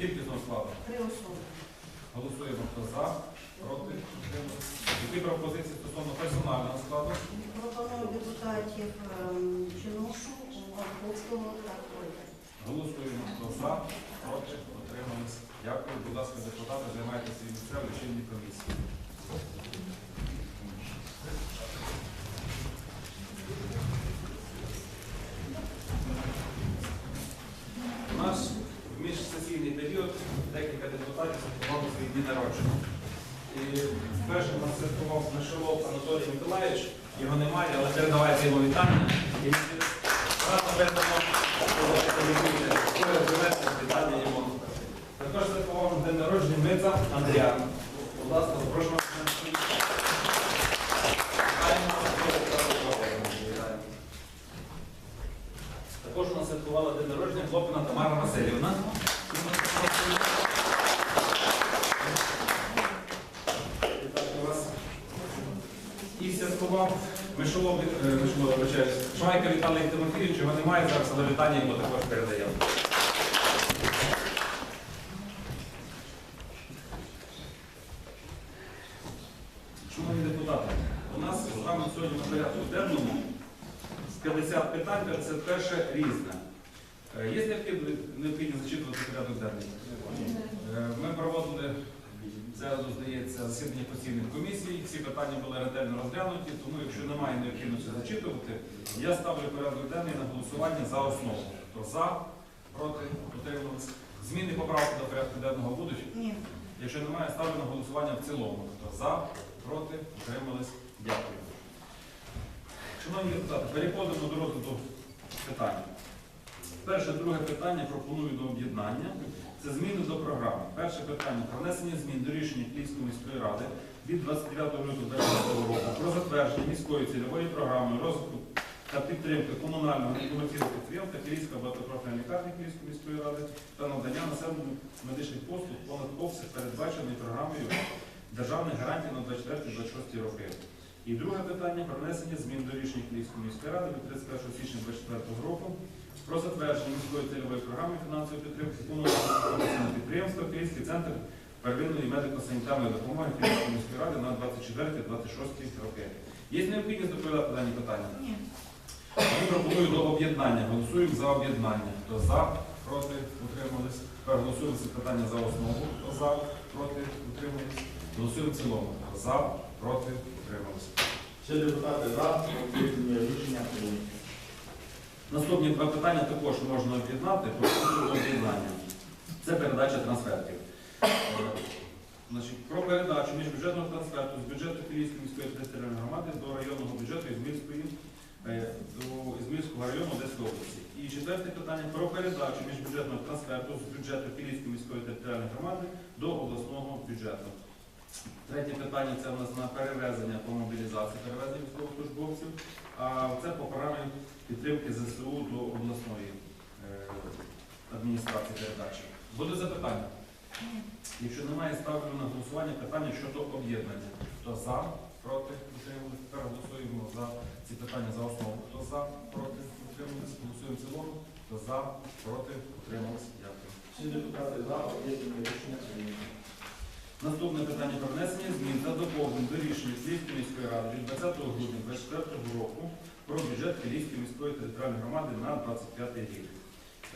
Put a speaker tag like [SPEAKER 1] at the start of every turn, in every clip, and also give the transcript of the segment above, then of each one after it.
[SPEAKER 1] кількісного складу?
[SPEAKER 2] Три особи.
[SPEAKER 1] Голосуємо. Хто за, проти, утримались. Які пропозиції стосовно персонального складу?
[SPEAKER 2] Пропоную депутатів ем, Чинушу, Варковського та Ольга.
[SPEAKER 1] Голосуємо. Хто за, проти, утримались. Дякую. Будь ласка, депутати, займайте свої місця в лічильній комісії. У нас в міжсесійний період декілька депутатів святкували свої дні народження. І першим нас святкував Мишелов Анатолій Миколаївич, його немає, але передавайте йому вітання. І ми разом передамо вітання йому. Також це поважно день народження митця Андріана. Будь ласка, запрошуємо. Вітаємо. Вітаємо. Також у нас святкувала день народження хлопина Тамара Васильівна. Вітаю вас. І святкував Мишолов, е, Мишолов, вибачаюсь, Швайка Віталій Тимофійович, його немає зараз, але вітання йому також передаємо. Шановні депутати, у нас з вами сьогодні на порядку денному з 50 питань, це перше різне. Е, Є необхідність зачитувати порядок денний? Е, Ми проводили, це здається, засідання постійних комісій, всі питання були ретельно розглянуті, тому якщо немає необхідності зачитувати, я ставлю порядок денний на голосування за основу. Хто за, проти, утримались. Зміни поправки до порядку денного будуть?
[SPEAKER 2] Ні.
[SPEAKER 1] Якщо немає, ставлю на голосування в цілому. Хто за, проти, утримались. Шановні депутати, переходимо до розгляду питань. Перше, друге питання пропоную до об'єднання. Це зміни до програми. Перше питання про внесення змін до рішення Київської міської ради від 29 лютого 2020 року про затвердження міської цільової програми розвитку та підтримки комунального некомерційного підприємства Київська багатопрофільна лікарня Київської міської ради та надання населенню медичних послуг понад обсяг передбачений програмою державних гарантій на 24-26 роки. І друге питання про внесення змін до рішення Київської міської ради від 31 січня 2024 року про затвердження міської цільової програми фінансової підтримки комунального підприємства Київський центр первинної медико-санітарної допомоги Київської міської ради на 24-26 роки. Є необхідність доповідати дані питання?
[SPEAKER 2] Ні.
[SPEAKER 1] Ми пропоную до об'єднання. Голосуємо за об'єднання. Хто за, проти, утримались. Тепер голосуємо це питання за основу. Хто за, проти, утримались. Голосуємо в цілому. Хто за, проти, утримались.
[SPEAKER 3] Всі депутати за рішення прийнято.
[SPEAKER 1] Наступні два питання також можна об'єднати. Пропоную об'єднання. Це передача трансфертів. Е, Значить, про передачу міжбюджетного трансферту з бюджету Київської міської територіальної громади до районного бюджету Ізмільської е, до Ізмільського району Одеської області. І четверте питання про передачу міжбюджетного трансферту з бюджету Київської міської територіальної громади до обласного бюджету. Третє питання це у нас на перевезення по мобілізації, перевезення військовослужбовців. А це по програмі підтримки ЗСУ до обласної е, адміністрації передачі. Буде запитання?
[SPEAKER 2] Ні.
[SPEAKER 1] Якщо немає, ставлю на голосування питання щодо об'єднання. Хто за, проти, утримались? Тепер голосуємо за ці питання за основу. Хто за, проти, утримались? Голосуємо в цілому. Хто за, проти, утримались? Дякую.
[SPEAKER 3] Всі депутати за об'єднання рішення прийнято.
[SPEAKER 1] Наступне питання про внесення змін та доповнень до рішення Київської міської ради від 20 грудня 2024 року про бюджет Київської міської територіальної громади на 25 рік.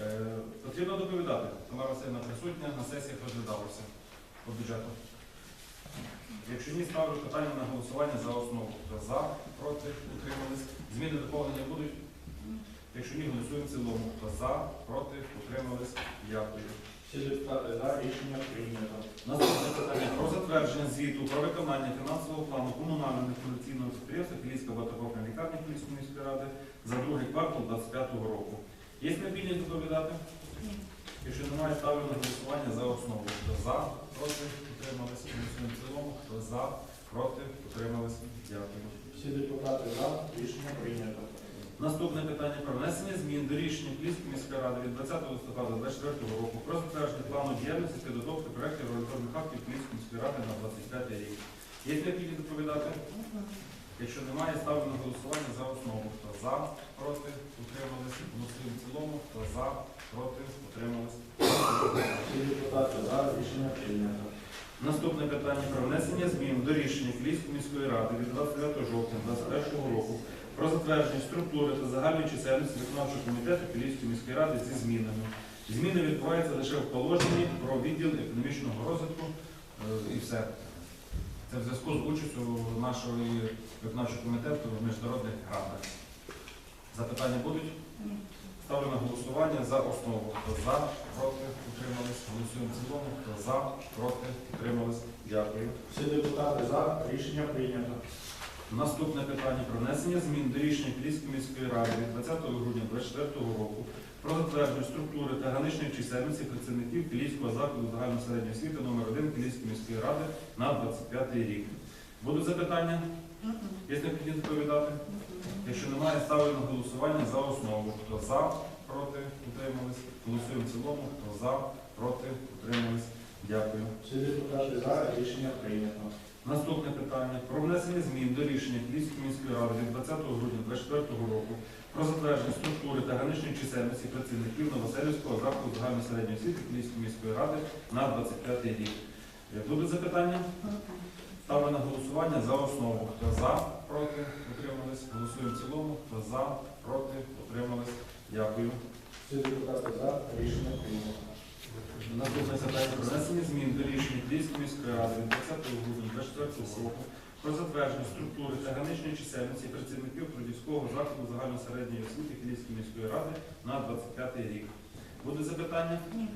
[SPEAKER 1] Е, потрібно доповідати. Тамара Васильівна присутня на сесіях розглядалося по бюджету. Якщо ні, ставлю питання на голосування за основу. За, проти, утримались. Зміни доповнення будуть? Якщо ні, голосуємо в цілому. За, проти, утримались. Дякую.
[SPEAKER 3] Депутати за рішення прийнято.
[SPEAKER 1] Наступне питання про затвердження звіту про виконання фінансового плану комунального некомерційного підприємства Київська багатопрофільна лікарня Київської міської ради за другий квартал 2025 року. Є необхідність доповідати?
[SPEAKER 2] Ні.
[SPEAKER 1] Якщо немає, ставлю на голосування за основу. Хто за, проти, утрималися. Голосуємо в цілому. Хто за, проти, утрималися. Дякую.
[SPEAKER 3] Всі депутати за. Рішення прийнято.
[SPEAKER 1] Наступне питання про внесення змін до рішення Київської міської ради від 20 листопада 2024 року про затвердження плану діяльності підготовки проєктів регуляторних актів Київської міської ради на 25 рік. Є необхідність доповідати? Якщо немає, ставлю на голосування за основу. Хто за, проти, утримались, голосуємо в цілому. Хто за, проти, утримались.
[SPEAKER 3] Депутати за. Рішення прийнято.
[SPEAKER 1] Наступне питання про внесення змін до рішення Київської міської ради від 29 жовтня 2021 року про затвердження структури та загальної чисельності виконавчого комітету Київської міської ради зі змінами. Зміни відбуваються лише в положенні про відділ економічного розвитку е, і все. Це в зв'язку з участю нашого виконавчого комітету в міжнародних грантах. Запитання будуть? Ставлю на голосування за основу. Хто за, проти, утримались. Голосуємо в цілому. Хто за, проти, утримались. Дякую.
[SPEAKER 3] Всі депутати за. Рішення прийнято.
[SPEAKER 1] Наступне питання про внесення змін до рішення Київської міської ради від 20 грудня 2024 року про затвердження структури та граничної чисельності працівників Київського закладу загальної середньої освіти номер 1 Київської міської ради на 25 рік. Будуть запитання? Є необхідність доповідати? Якщо немає, ставлю на голосування за основу. Хто за, проти, утримались. Голосуємо в цілому. Хто за, проти, утримались. Дякую.
[SPEAKER 3] Всі депутати за. Рішення прийнято.
[SPEAKER 1] Наступне питання про внесення змін до рішення Київської міської ради від 20 грудня 2024 року про затвердження структури та граничної чисельності працівників Новоселівського закладу загальної середньої освіти Київської міської ради на 25 рік. Е, Будуть запитання? Ставлю на голосування за основу. Хто за, проти, утримались. Голосуємо в цілому. Хто за, проти, утримались. Дякую.
[SPEAKER 3] Всі депутати за. Рішення прийнято.
[SPEAKER 1] Наступне питання про внесення змін до рішення Київської міської ради від 20 грудня 2024 року про затвердження структури та граничної чисельності працівників трудівського закладу загальної середньої освіти Київської міської ради на 25 рік. Буде запитання?
[SPEAKER 2] Ні.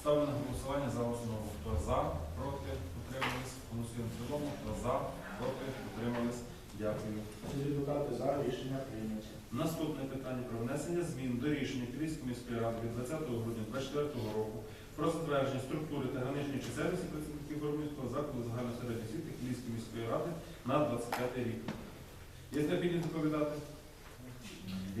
[SPEAKER 1] Ставлю на голосування за основу. Хто за, проти, утримались. Голосуємо в цілому. Хто за, проти, утримались. Дякую.
[SPEAKER 3] Депутати за. Рішення прийнято.
[SPEAKER 1] Наступне питання про внесення змін до рішення Київської міської ради від 20 грудня 2024 року про затвердження структури та граничної чисельності працівників Боромівського закладу загальної середньої освіти Київської міської ради на 25 рік. Є необхідність доповідати?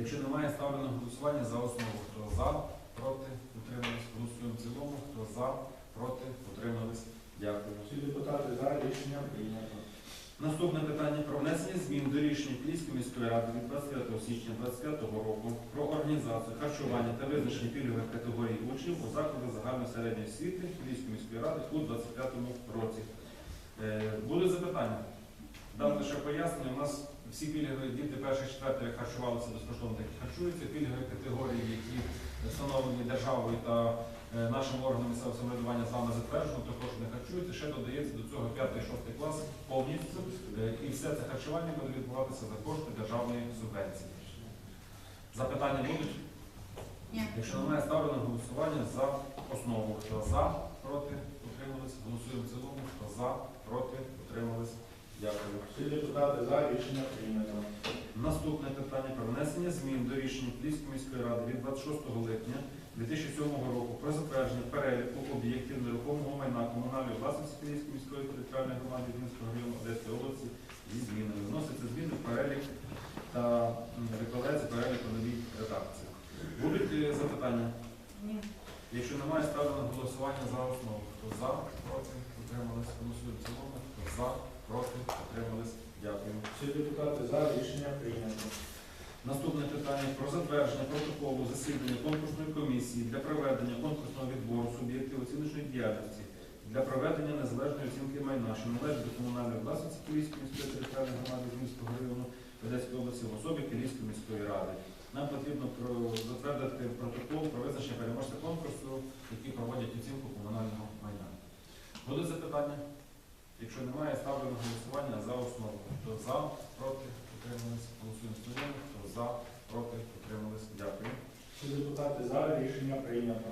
[SPEAKER 1] Якщо немає, ставлю на голосування за основу. Хто за, проти, утримались. Голосуємо в цілому. Хто за, проти, утримались. Дякую.
[SPEAKER 3] Всі депутати за. Рішення прийнято.
[SPEAKER 1] Наступне питання про внесення змін до рішення Київської міської ради від 25 січня 2025 року про організацію харчування та визначення пільгових категорій учнів у закладах загальної середньої освіти Київської міської ради у 2025 році. Е, Буде запитання? Дам лише пояснення. У нас всі пільгові діти перших четвертих харчувалися безкоштовно, так і харчуються. Пільгові категорії, які встановлені державою та нашим органом місцевого самоврядування з вами затверджено, також не харчуються. Ще додається до цього 5-6 клас повністю. Е, І все це харчування буде відбуватися за кошти державної субвенції. Запитання будуть?
[SPEAKER 2] Ні.
[SPEAKER 1] Якщо немає, ставлю на голосування за основу. Хто за, проти, утримались. Голосуємо в цілому. Хто за, проти, утримались. Дякую.
[SPEAKER 3] Всі депутати за. Рішення прийнято.
[SPEAKER 1] Наступне питання про внесення змін до рішення Київської міської ради від 26 липня 2007 року про затвердження переліку об'єктів нерухомого майна комунальної власності Київської міської територіальної громади Вінського району Одеської області зі змінами. Вносяться зміни в перелік та викладається перелік у новій редакції. Будуть е, запитання?
[SPEAKER 2] Ні.
[SPEAKER 1] Якщо немає, ставлю на голосування за основу. Хто за, проти, утримались, голосуємо в цілому. Хто за, проти, утримались. Дякую.
[SPEAKER 3] Всі депутати за. Рішення прийнято.
[SPEAKER 1] Наступне питання про затвердження протоколу засідання конкурсної комісії для проведення конкурсного відбору суб'єктів оціночної діяльності для проведення незалежної оцінки майна, що належить до комунальної власності Київської міської територіальної громади Київського району Одеської області в особі Київської міської ради. Нам потрібно затвердити протокол про визначення переможця конкурсу, які проводять оцінку комунального майна. Будуть запитання? Якщо немає, ставлю на голосування за основу. Хто за, проти, утримались, голосуємо в цілому. Хто за, проти, утримались. Дякую.
[SPEAKER 3] Депутати за. Рішення прийнято.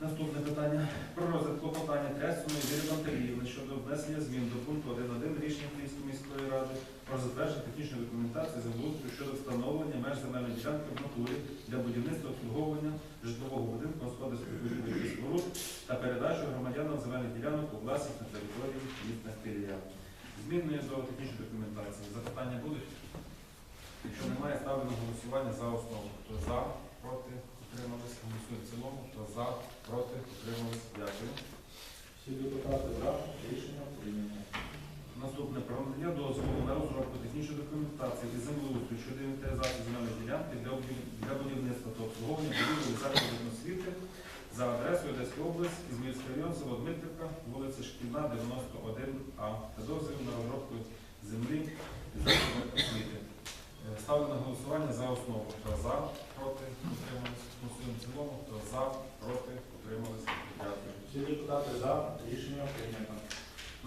[SPEAKER 1] Наступне питання про розгляд клопотання Трясної Віри Пантеліївни щодо внесення змін до пункту 1.1 рішення Київської міської ради про затвердження технічної документації землеустрою щодо встановлення меж земельної ділянки в натурі для будівництва обслуговування житлового будинку господарських будівель і споруд та передачу громадянам земельних ділянок у власність на території міста Кирія. Зміною до технічної документації. Запитання будуть? Якщо немає, ставлю на голосування за основу. Хто за, проти, утримались, голосуємо в цілому. Хто за, проти, утримались. Дякую.
[SPEAKER 3] Всі депутати за. Рішення прийнято.
[SPEAKER 1] Наступне про надання дозволу на розробку технічної документації і землеустрою щодо інвентаризації земельної ділянки для будів- для будівництва та обслуговування будівлі закладів освіти за адресою Одеська область, Ізмірський район, село Дмитрівка, вулиця Шкільна, 91А. Та дозвіл на розробку землі і закладів освіти. Е, Ставлю на голосування за основу. Хто за, проти, утримались. Голосуємо в цілому. Хто за, проти, утримались. Дякую.
[SPEAKER 3] Всі депутати за. Рішення прийнято.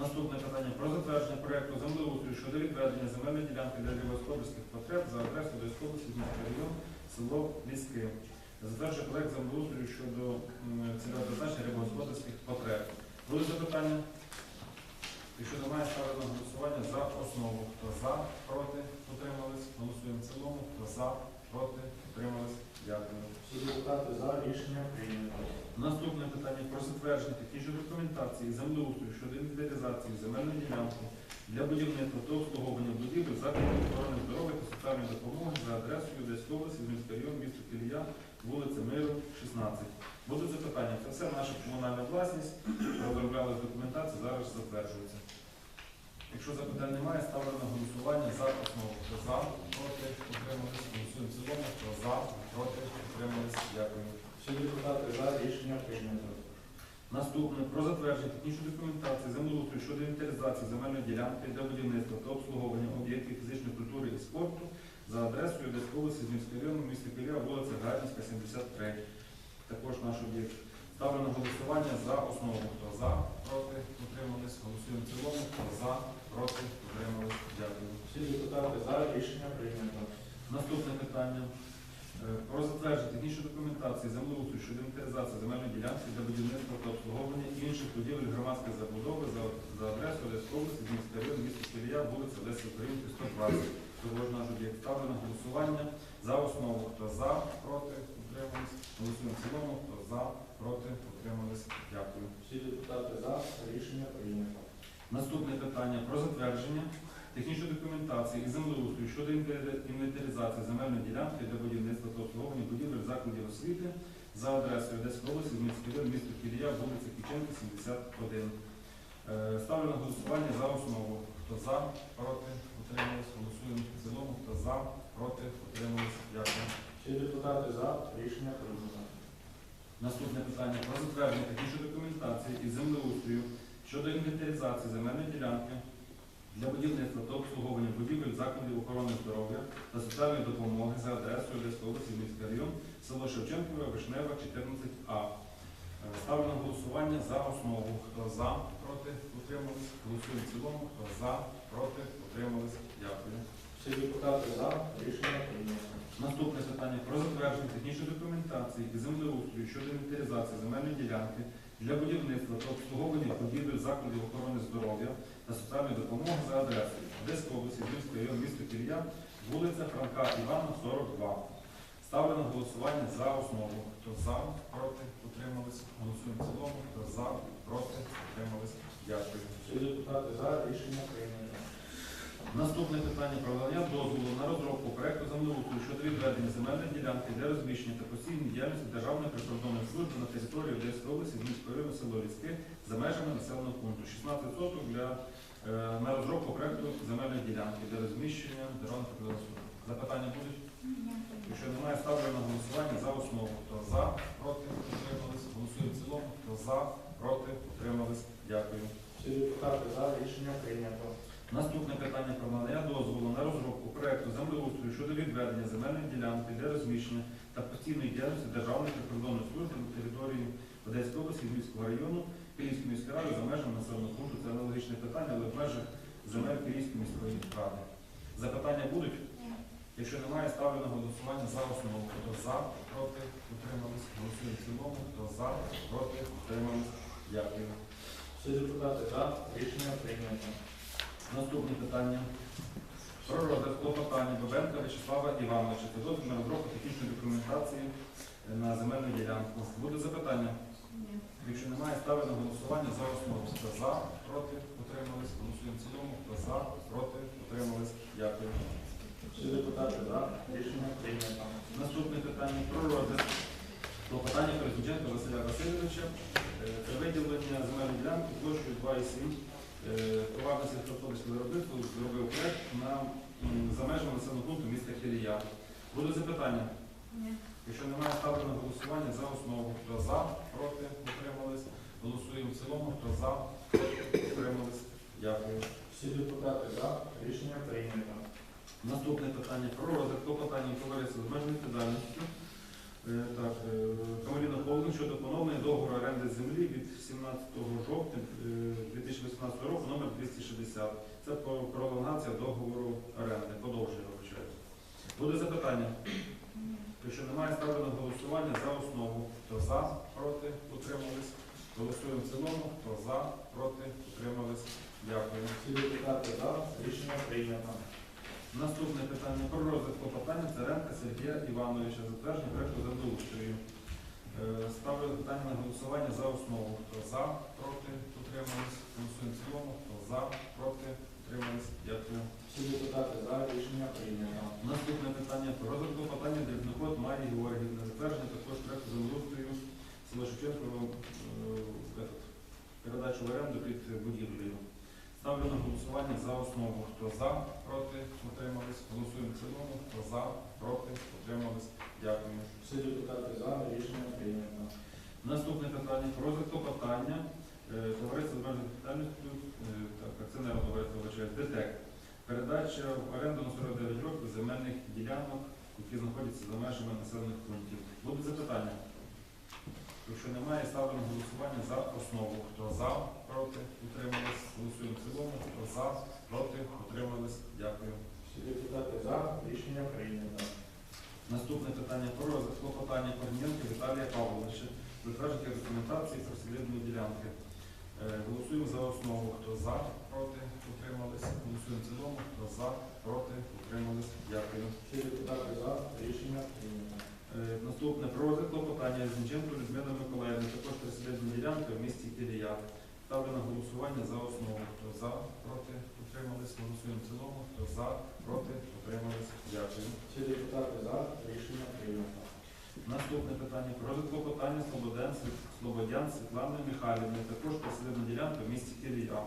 [SPEAKER 1] Наступне питання про затвердження проекту землеустрою щодо відведення земельної ділянки для рибогосподарських потреб за адресою до області Дмитрий район, село Ліски. Затверджує проект землеустрою щодо м, цільового призначення рибогосподарських потреб. Були запитання? Якщо немає, ставлю на голосування за основу. Хто за, проти, утримались. Голосуємо в цілому. Хто за, проти, утримались. Дякую.
[SPEAKER 3] Всі депутати за. Рішення прийнято.
[SPEAKER 1] Наступне питання про затвердження технічної документації і землеустрою щодо інвентаризації земельної ділянки для будівництва та обслуговування будівель закладів охорони здоров'я та соціальної допомоги за адресою Одеської області, Змінський район, місто Кілія, вулиця Миру, 16. Будуть запитання. Це все наша комунальна власність. Розробляли документацію, зараз затверджується. Якщо запитань немає, ставлю на голосування за основу. Хто за, проти, утримались, голосуємо цілому. Хто за, проти, утримались. Дякую.
[SPEAKER 3] Всі депутати за. Рішення прийнято.
[SPEAKER 1] Наступне про затвердження технічної документації землеустрою щодо інвентаризації земельної ділянки для будівництва та обслуговування об'єктів фізичної культури і спорту за адресою Одеської області, Змінський район, місто Києва, вулиця Гадінська, 73. Також наш об'єкт. Ставлю на голосування за основу. Хто за, проти, утримались. Голосуємо в цілому. Хто за, проти, утримались. Дякую.
[SPEAKER 3] Всі депутати за. Рішення прийнято.
[SPEAKER 1] Наступне питання. Е, Про затвердження технічної документації землеустрою щодо інвентаризації земельної ділянки для будівництва та обслуговування інших будівель громадської забудови за, за адресою Одеської області, Змінський район, місто Кілія, вулиця Лесі Українки, 120. Також наш об'єкт ставлю на голосування за основу. Хто за, проти, утримались. Голосуємо в цілому. Хто за, проти, утримались. Дякую.
[SPEAKER 3] Всі депутати за. Рішення прийнято.
[SPEAKER 1] Наступне питання про затвердження технічної документації і землеустрою щодо інвентаризації земельної ділянки для будівництва та обслуговування будівель закладів освіти за адресою Одеської області, Змінський район, місто Кілія, вулиця Кіченка, 71. Е, Ставлю на голосування за основу. Хто за, проти, утримались, голосуємо в цілому. Хто за, проти, утримались. Дякую.
[SPEAKER 3] Всі депутати за. Рішення прийнято.
[SPEAKER 1] Наступне питання про затвердження технічної документації і землеустрою щодо інвентаризації земельної ділянки для будівництва та обслуговування будівель закладів охорони здоров'я та соціальної допомоги за адресою Одеської області, Львівський район, село Шевченкове, Вишнева, 14А. Е, Ставлю на голосування за основу. Хто за, проти, утримались. Голосуємо в цілому. Хто за, проти, утримались. Дякую.
[SPEAKER 3] Всі депутати за. Рішення прийнято.
[SPEAKER 1] Наступне питання про затвердження технічної документації і землеустрою щодо інвентаризації земельної ділянки для будівництва та обслуговування будівель закладів охорони здоров'я та соціальної допомоги за адресою Одеської області, Львівський район, місто Кілія, вулиця Франка Івана, 42. Ставлю на голосування за основу. Хто за, проти, утримались. Голосуємо в цілому. Хто за, проти, утримались. Дякую.
[SPEAKER 3] Всі депутати за. Рішення прийнято.
[SPEAKER 1] Наступне питання про надання дозволу на розробку проекту землеустрою щодо відведення земельної ділянки для розміщення та постійної діяльності Державної прикордонної служби на території Одеської області, Зміського району, село Ліське за межами населеного пункту. 16 соток для, е, на розробку проекту земельної ділянки для розміщення Державної прикордонної служби. Запитання будуть? Якщо немає, ставлю на голосування за основу. Хто за, проти, утримались. Голосуємо в цілому. Хто за, проти, утримались. Дякую.
[SPEAKER 3] Всі депутати за. Рішення прийнято.
[SPEAKER 1] Наступне питання про надання дозволу на розробку проекту землеустрою щодо відведення земельної ділянки для розміщення та постійної діяльності Державної прикордонної служби на території Одеської області, Львівського району, Київської міської ради за межами населеного пункту. Це аналогічне питання, але в межах земель Київської міської ради. Запитання будуть? Якщо немає, ставлю на голосування за основу. Хто за, проти, утримались. Голосуємо в цілому. Хто за, проти, утримались. Дякую.
[SPEAKER 3] Всі депутати за. Рішення прийнято.
[SPEAKER 1] Наступне питання. Про розгляд питання Бабенка Вячеслава Івановича та дозвіл на розробку технічної документації е, на земельну ділянку. Буде запитання? Ні. Якщо немає, ставлю на голосування за основу. Хто за, проти, утримались. Голосуємо в цілому. Хто за, проти, утримались. Дякую.
[SPEAKER 3] Всі депутати за. Рішення прийнято.
[SPEAKER 1] Наступне питання про розгляд питання президента Василя Васильовича. Е, це виділення земельної ділянки площою 2,7. Е, Товарне сільськогосподарське виробництво зробив проект на за межами населеного пункту міста Кирія. Буде запитання?
[SPEAKER 2] Ні.
[SPEAKER 1] Якщо немає, ставлю на голосування за основу. Хто за, проти, утримались. Голосуємо в цілому. Хто за, проти, утримались. Дякую.
[SPEAKER 3] Всі депутати за. Рішення прийнято.
[SPEAKER 1] Наступне питання про розвиток клопотання товариства з обмеженою відповідальністю. Е, Так, е, Камаліна Холдинг щодо поновлення договору оренди землі від 17 жовтня е, 2018 року номер 260. Це пролонгація договору оренди, подовження вибачаю. Буде запитання? Якщо немає, ставлю голосування за основу. Хто за, проти, утримались. Голосуємо в цілому. Хто за, проти, утримались. Дякую.
[SPEAKER 3] Всі депутати за. Рішення прийнято.
[SPEAKER 1] Наступне питання про розвиток клопотання Царенка Сергія Івановича, затвердження проекту землеустрою. Ставлю питання на голосування за основу. Хто за, проти, утримались. Голосуємо в цілому. Хто за, проти, утримались. Дякую.
[SPEAKER 3] Всі депутати за. Рішення прийнято.
[SPEAKER 1] Наступне питання про розвиток клопотання Дрібноход Марії Георгіївни. Затвердження також проекту землеустрою село Шевченково е, передачу в оренду під будівлею. Ставлю на голосування за основу. Хто за, проти, утримались. Голосуємо в цілому. Хто за, проти, утримались. Дякую.
[SPEAKER 3] Всі депутати за. Рішення прийнято.
[SPEAKER 1] Наступне питання про розвиток питання товариства з обмеженою відповідальністю, е, так, вибачаю, ДТЕК. Передача в оренду на 49 років земельних ділянок, які знаходяться за межами населених пунктів. Будуть запитання? Якщо немає, ставлю на голосування за основу. Хто за, проти, утримались. Голосуємо в цілому. Хто за, проти, утримались. Дякую.
[SPEAKER 3] Всі депутати за. Рішення прийнято.
[SPEAKER 1] Наступне питання про розвиток клопотання Корнієнка Віталія Павловича. Затвердження документації про слідну ділянки. Е, Голосуємо за основу. Хто за, проти, утримались. Голосуємо в цілому. Хто за, проти, утримались. Дякую.
[SPEAKER 3] Всі депутати за. Рішення прийнято.
[SPEAKER 1] Е, Наступне про розвиток клопотання Зінченко Людмила Миколаївна. Також прислідна ділянка в місті Кирія. Ставлю на голосування за основу. Хто за, проти, утримались. Голосуємо в цілому. Хто за, проти, утримались. Дякую.
[SPEAKER 3] Всі депутати за. Рішення прийнято.
[SPEAKER 1] Наступне питання про клопотання Слободян, Світлани Михайлівни, також посередна ділянка в місті Кирія.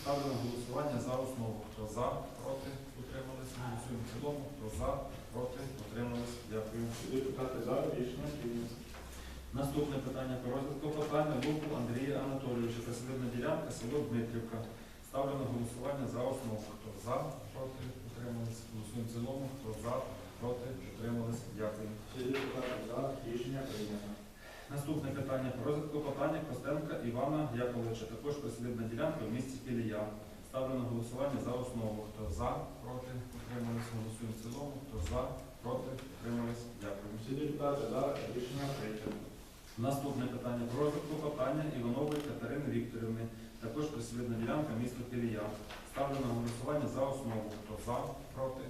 [SPEAKER 1] Ставлю на голосування за основу. Хто за, проти, утримались. Голосуємо в цілому. Хто за, проти, утримались. Дякую.
[SPEAKER 3] Депутати за. Рішення прийнято.
[SPEAKER 1] Наступне питання про розвиток клопотання Луку Андрія Анатолійовича, посередна ділянка, село Дмитрівка. Ставлю на голосування за основу. Хто за, проти, утримались. Голосуємо в цілому. Хто за, проти, утримались. Дякую.
[SPEAKER 3] Депутати за. Рішення прийнято.
[SPEAKER 1] Наступне питання про розвиток клопотання Костенка Івана Яковлевича, також прислідна ділянка в місті Кілія. Ставлю на голосування за основу. Хто за, проти, утримались, голосуємо в цілому. Хто за, проти, утримались. Дякую.
[SPEAKER 3] Всі депутати за. Рішення прийнято.
[SPEAKER 1] Наступне питання про розвитку питання Іванової Катерини Вікторівни, також присвідна ділянка міста Кілія. Ставлю на голосування за основу. Хто за, проти,